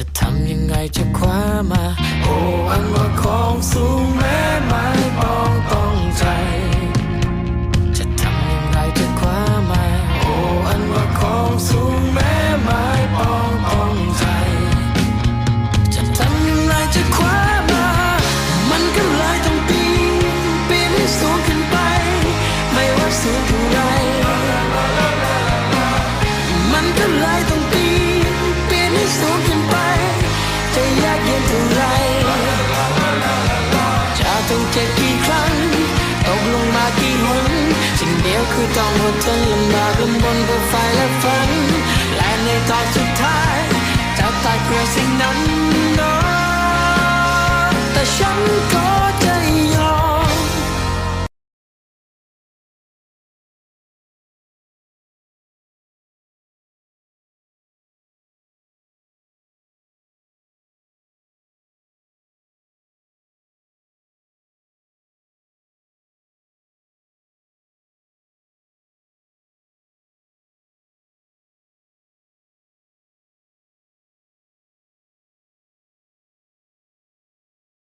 จะทำยังไงจะคว้ามา กี่หนสิ่งเดียวคือต้องอดทนลำบากลำบนเพื่อไฟและฝัน และในตอนสุดท้ายจะตายเพื่อสิ่งนั้น